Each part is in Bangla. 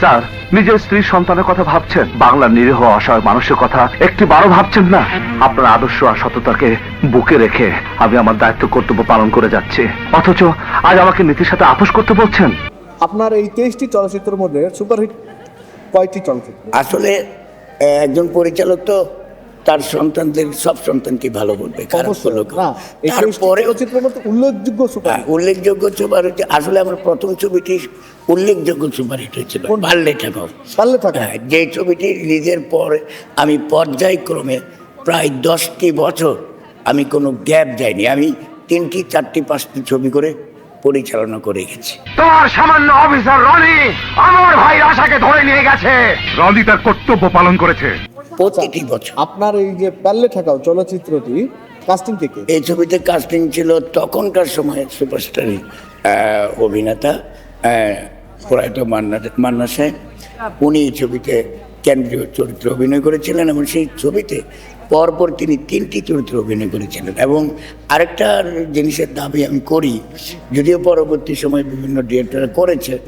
স্যার নিজের স্ত্রী সন্তানের কথা ভাবছেন। বাংলার নিরীহ অসহায় মানুষের কথা একটি বারো ভাবছেন না। আপনার আদর্শ আর সততাকে বুকে রেখে আমি আমার দায়িত্ব কর্তব্য পালন করে যাচ্ছি। অথচ আজ আমাকে নীতির সাথে আপোষ করতে বলছেন। আপনার এই তেইশটি চলচ্চিত্রের মধ্যে সুপারহিট কয়টি চলচ্চিত্র? আসলে একজন পরিচালক তো তার সন্তানদের সব সন্তানকে ভালো বলবে খারাপ তারপরে উল্লেখযোগ্য সুপার হ্যাঁ, উল্লেখযোগ্য সুপার হচ্ছে আসলে আমার প্রথম ছবিটি উল্লেখযোগ্য সুপারহিট হয়েছিল কোন? পারলে ঠাকুর থাকে? হ্যাঁ, যে ছবিটি রিলিজের পর আমি পর্যায়ক্রমে প্রায় দশটি বছর আমি কোনো গ্যাপ যাইনি আমি তিনটি চারটি পাঁচটি ছবি করে পরিচালনা করে গেছি। তোমার সামান্য অফিসার রনি আমার ভাই আশাকে ধরে নিয়ে গেছে। রনি তার কর্তব্য পালন করেছে। প্রতিটি বছর। আপনার এই যে পারলে থাকা চলচ্চিত্রটি কাস্টিং থেকে এই ছবিতে কাস্টিং ছিল তখনকার সময় সুপারস্টারি অভিনেতা প্রয়াত মান্না মান্না সাহেব। উনি এই ছবিতে কেন্দ্রীয় চরিত্রে অভিনয় করেছিলেন এবং সেই ছবিতে পরপর তিনি তিনটি চরিত্রে অভিনয় করেছিলেন। এবং আরেকটা জিনিসের দাবি আমি করি যদিও পরবর্তী সময় বিভিন্ন ডিরেক্টর করেছে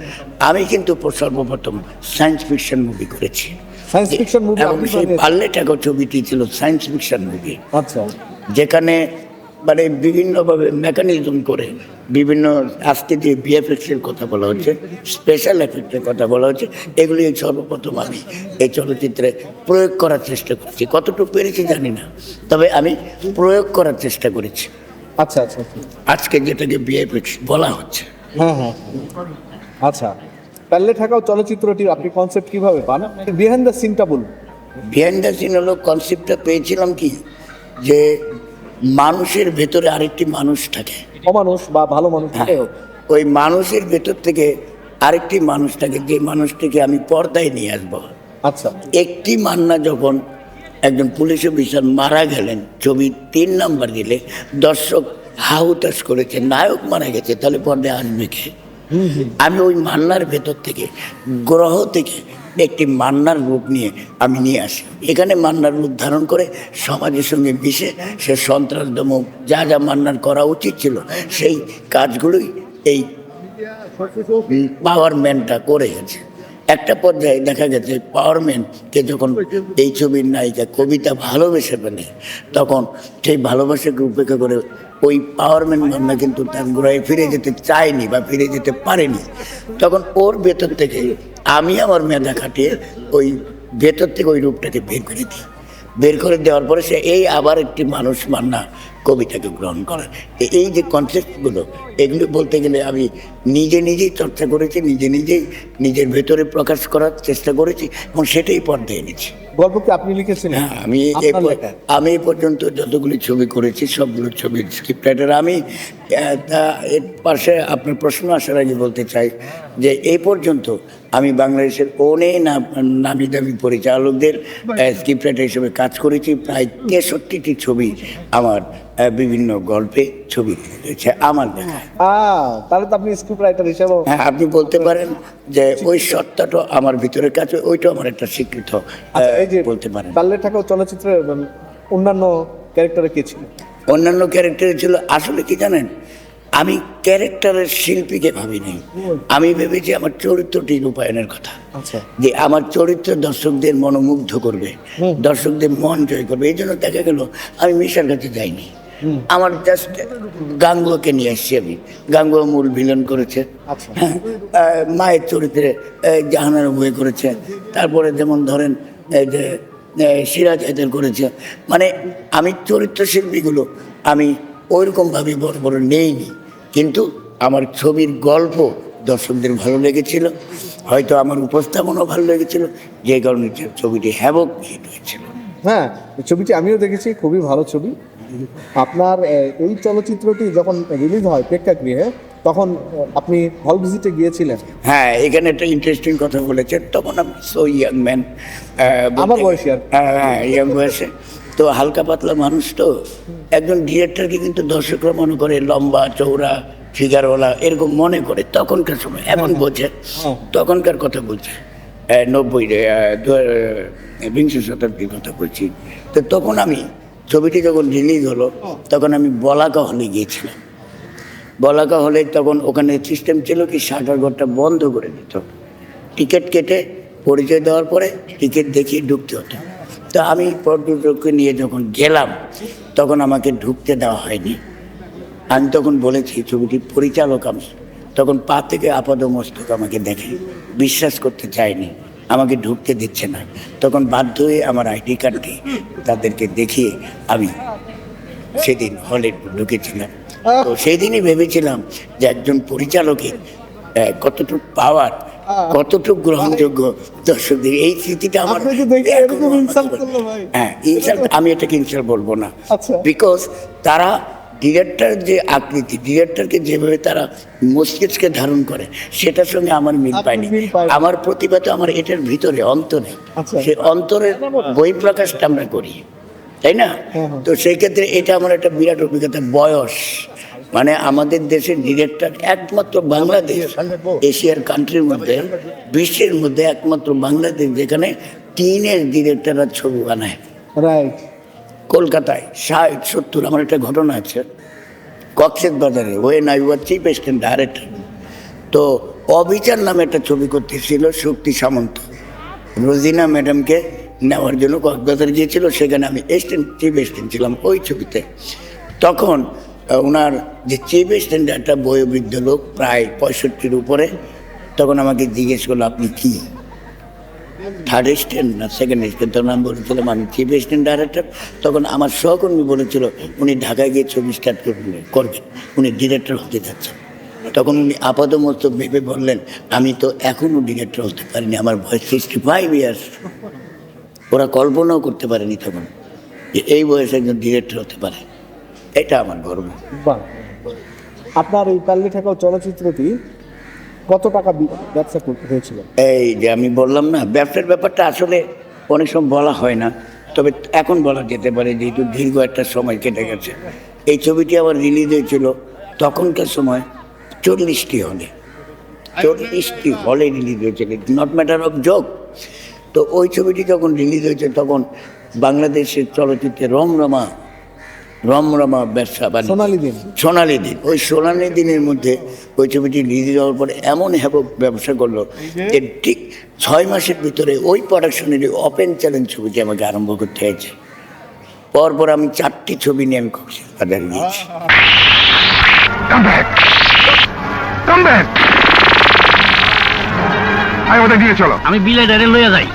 আমি কিন্তু সর্বপ্রথম সায়েন্স ফিকশন মুভি করেছি। সায়েন্স ফিকশন মুভি এবং সেই। পাল্লে টাকা ছবিটি ছিল সায়েন্স ফিকশন মুভি আচ্ছা। যেখানে মানে বিভিন্নভাবে মেকানিজম করে বিভিন্ন আজকে যে বিএফএক্স এর কথা বলা হচ্ছে স্পেশাল এফেক্টের কথা বলা হচ্ছে এগুলি সর্বপ্রথম আমি এই চলচ্চিত্রে প্রয়োগ করার চেষ্টা করছি। কতটুকু পেরেছি জানি না তবে আমি প্রয়োগ করার চেষ্টা করেছি। আচ্ছা আচ্ছা আচ্ছা। আজকে যেটাকে বিএফএক্স বলা হচ্ছে। হ্যাঁ হ্যাঁ। আচ্ছা পারলে থাকাও চলচ্চিত্রটির আপনি কনসেপ্ট কীভাবে পান? বিহাইন্ড দ্য সিনটা বলুন। বিহাইন্ড দ্য সিন হলো কনসেপ্টটা পেয়েছিলাম কি? যে মানুষের ভেতরে আরেকটি মানুষ থাকে। অমানুষ বা ভালো মানুষ হ্যাঁ, ওই মানুষের ভেতর থেকে আরেকটি মানুষ থাকে যে মানুষটিকে আমি পর্দায় নিয়ে আসব। আচ্ছা। একটি মান্না যখন একজন পুলিশ অফিসার মারা গেলেন ছবি তিন নাম্বার দিলে দর্শক হাহুতাস করেছে নায়ক মারা গেছে তাহলে পর্দায় আসবে কে? আমি ওই মান্নার ভেতর থেকে গ্রহ থেকে একটি মান্নার রূপ নিয়ে আমি নিয়ে আসি। এখানে মান্নার রূপ ধারণ করে সমাজের সঙ্গে মিশে সে সন্ত্রাস দমক যা যা মান্নার করা উচিত ছিল, সেই কাজগুলোই এই পাওয়ার ম্যানটা করে গেছে। একটা পর্যায়ে দেখা গেছে পাওয়ারম্যানকে যখন এই ছবির নায়িকা কবিতা ভালোবেসে ফেলে, তখন সেই ভালোবাসাকে উপেক্ষা করে ওই পাওয়ারম্যান মান্না কিন্তু তার গ্রহে ফিরে যেতে চায়নি বা ফিরে যেতে পারেনি। তখন ওর ভেতর থেকে আমি আমার মেধা খাটিয়ে ওই ভেতর থেকে ওই রূপটাকে বের করে দিই। বের করে দেওয়ার পরে সে এই আবার একটি মানুষ মান্না কবিতাকে গ্রহণ করা। এই যে কনসেপ্টগুলো এগুলো বলতে গেলে আমি নিজে নিজেই চর্চা করেছি নিজে নিজেই নিজের ভেতরে প্রকাশ করার চেষ্টা করেছি এবং সেটাই পর্দায় এনেছি। গল্প কি আপনি লিখেছিলেন হ্যাঁ আমি এ? আমি এ পর্যন্ত যতগুলি ছবি করেছি সবগুলো ছবির স্ক্রিপ্ট রাইটার আমি এর পাশে আপনার প্রশ্ন আসার আগে বলতে চাই যে এই পর্যন্ত আমি বাংলাদেশের অনেক নামি দামি পরিচালকদের স্ক্রিপ্ট রাইটার হিসেবে কাজ করেছি। প্রায় তেষট্টিটি ছবি আমার বিভিন্ন গল্পে ছবি রয়েছে আমার দেখা তাহলে তো আপনি স্ক্রিপ্ট রাইটার হিসেবে হ্যাঁ আপনি বলতে পারেন যে ওই সত্তাটা আমার ভিতরে কাছে ওইটা আমার একটা স্বীকৃত আচ্ছা বলতে পারেন। পারলে থাকাও চলচ্চিত্রের অন্যান্য ক্যারেক্টারে কে ছিল? অন্যান্য ক্যারেক্টার ছিল আসলে কি জানেন আমি ক্যারেক্টারের শিল্পীকে ভাবিনি। আমি ভেবেছি আমার চরিত্রটি রূপায়ণের কথা। আচ্ছা। যে আমার চরিত্র দর্শকদের মনোমুগ্ধ করবে দর্শকদের মন জয় করবে এই জন্য দেখা গেল আমি মিশার কাছে যাইনি। আমার জাস্ট গাঙ্গুয়াকে নিয়ে আসছি আমি। গাঙ্গুয়া মূল ভিলেন করেছে। আচ্ছা। হ্যাঁ মায়ের চরিত্রে জাহানার বই করেছে। তারপরে যেমন ধরেন এই যে সিরাজ এদের করেছে। মানে আমি চরিত্র শিল্পীগুলো আমি ওইরকমভাবে বড় বড় নেইনি। কিন্তু আমার ছবির গল্প দর্শকদের ভালো লেগেছিল। হয়তো আমার উপস্থাপনও ভালো লেগেছিল। যে কারণে ছবিটি হ্যাবক হিট হয়েছিল। হ্যাঁ ছবিটি আমিও দেখেছি খুবই ভালো ছবি। আপনার এই চলচ্চিত্রটি যখন রিলিজ হয় প্রেক্ষাগৃহে তখন আপনি হল ভিজিটে গিয়েছিলেন? হ্যাঁ এখানে একটা ইন্টারেস্টিং কথা বলেছেন। তখন আমি সো ইয়াং ম্যান আমার বয়সী আর হ্যাঁ হ্যাঁ ইয়াং বয়সে। তো হালকা পাতলা মানুষ তো। একজন ডিরেক্টরকে কিন্তু দর্শকরা মনে করে লম্বা চৌড়া ফিগারওয়ালা এরকম মনে করে তখনকার সময়। এমন বোঝে। হ্যাঁ। তখনকার কথা বলছে। নব্বই বিংশ শতাব্দীর কথা বলছি। তো তখন আমি ছবিটি যখন রিলিজ হলো তখন আমি বলাকা হলে গিয়েছিলাম। বলাকা হলে তখন ওখানে সিস্টেম ছিল কি শাটার ঘরটা বন্ধ করে দিত। টিকিট কেটে পরিচয় দেওয়ার পরে টিকিট দেখিয়ে ঢুকতে হতো। তো আমি পর্যটককে নিয়ে যখন গেলাম তখন আমাকে ঢুকতে দেওয়া হয়নি। আমি তখন বলেছি ছবিটির পরিচালক আমি। তখন পা থেকে আপাদ মস্তক আমাকে দেখে। বিশ্বাস করতে চায়নি আমাকে ঢুকতে দিচ্ছে না। তখন বাধ্য হয়ে আমার আইডি কার্ডটি তাদেরকে দেখিয়ে আমি সেদিন হলে ঢুকেছিলাম। তো সেদিনই ভেবেছিলাম যে একজন পরিচালকের কতটুকু পাওয়ার কতটুকু গ্রহণযোগ্য দর্শকদের। এই স্মৃতিটা আমার। হ্যাঁ ইনসাল্ট আমি এটাকে ইনসাল্ট বলব না। আচ্ছা। বিকজ তারা ডিরেক্টর যে আকৃতি ডিরেক্টরকে যেভাবে তারা মস্তিষ্কে ধারণ করে সেটার সঙ্গে আমার মিল পায়নি আমার প্রতিভা তো আমার এটার ভিতরে অন্তরে। আচ্ছা। সে অন্তরের বই প্রকাশটা আমরা করি তাই না? হ্যাঁ, হ্যাঁ। তো সেই ক্ষেত্রে এটা আমার একটা বিরাট অভিজ্ঞতা বয়স। মানে আমাদের দেশের ডিরেক্টর একমাত্র বাংলাদেশ এশিয়ার কান্ট্রির মধ্যে বিশ্বের মধ্যে একমাত্র বাংলাদেশ যেখানে টিনের ডিরেক্টররা ছবি বানায়। রাইট কলকাতায় ষাট, সত্তর, আমার একটা ঘটনা আছে। কক্সেস বাজারে when I was chief assistant director তো অবিচার নামে একটা ছবি করতেছিল শক্তি সামন্ত। রোজিনা ম্যাডামকে নেওয়ার জন্য কক্সবাজার গিয়েছিল, সেখানে আমি এসিস্ট্যান্ট চিফ অ্যাসিস্ট্যান্ট ছিলাম ওই ছবিতে। তখন ওনার যে চিফ অ্যাসিস্ট্যান্ট একটা বয়োবৃদ্ধ লোক, প্রায় পঁয়ষট্টির উপরে, তখন আমাকে জিজ্ঞেস করল, আপনি কী? থার্ড অ্যাসিস্ট্যান্ট না সেকেন্ড অ্যাসিস্ট্যান্ট তখন আমি বলেছিলাম আমি চিফ অ্যাসিস্ট্যান্ট ডাইরেক্টর তখন আমার সহকর্মী বলেছিল, উনি ঢাকায় গিয়ে ছবি স্টার্ট করবেন করবেন। উনি ডিরেক্টর হতে যাচ্ছেন। তখন উনি আপাতমস্ত ভেবে বললেন, আমি তো এখনও ডিরেক্টর হতে পারিনি, আমার বয়স সিক্সটি ফাইভ ইয়ার্স ওরা কল্পনাও করতে পারেনি তখন যে এই বয়সে একজন ডিরেক্টর হতে পারে। এটা আমার গর্ব। আপনার এই কাল্লি ঠেকাও চলচ্চিত্রটি কত টাকা ব্যবসা করতে হয়েছিল? এই যে আমি বললাম না, ব্যবসার ব্যাপারটা আসলে অনেক সময় বলা হয় না, তবে এখন বলা যেতে পারে যেহেতু দীর্ঘ একটা সময় কেটে গেছে। এই ছবিটি আবার রিলিজ হয়েছিল তখনকার সময় চল্লিশটি হলে। চল্লিশটি হলে রিলিজ হয়েছিল নট ম্যাটার অফ জোক তো ওই ছবিটি যখন রিলিজ হয়েছে তখন বাংলাদেশের চলচ্চিত্রে রমরমা রমরমা ব্যবসা বা সোনালি দিন। সোনালি দিন। ওই সোনালি দিনের মধ্যে ওই ছবিটি রিলিজ হওয়ার পরে এমন হ্যাপক ব্যবসা করল যে ঠিক ছয় মাসের ভিতরে ওই প্রোডাকশনের ওপেন চ্যালেঞ্জ ছবিটি আমাকে আরম্ভ করতে হয়েছে। পরপর আমি চারটি ছবি নিয়ে আমি কক্সবাজার গিয়েছি। আমি বিলে ডাইরে লইয়া যাই।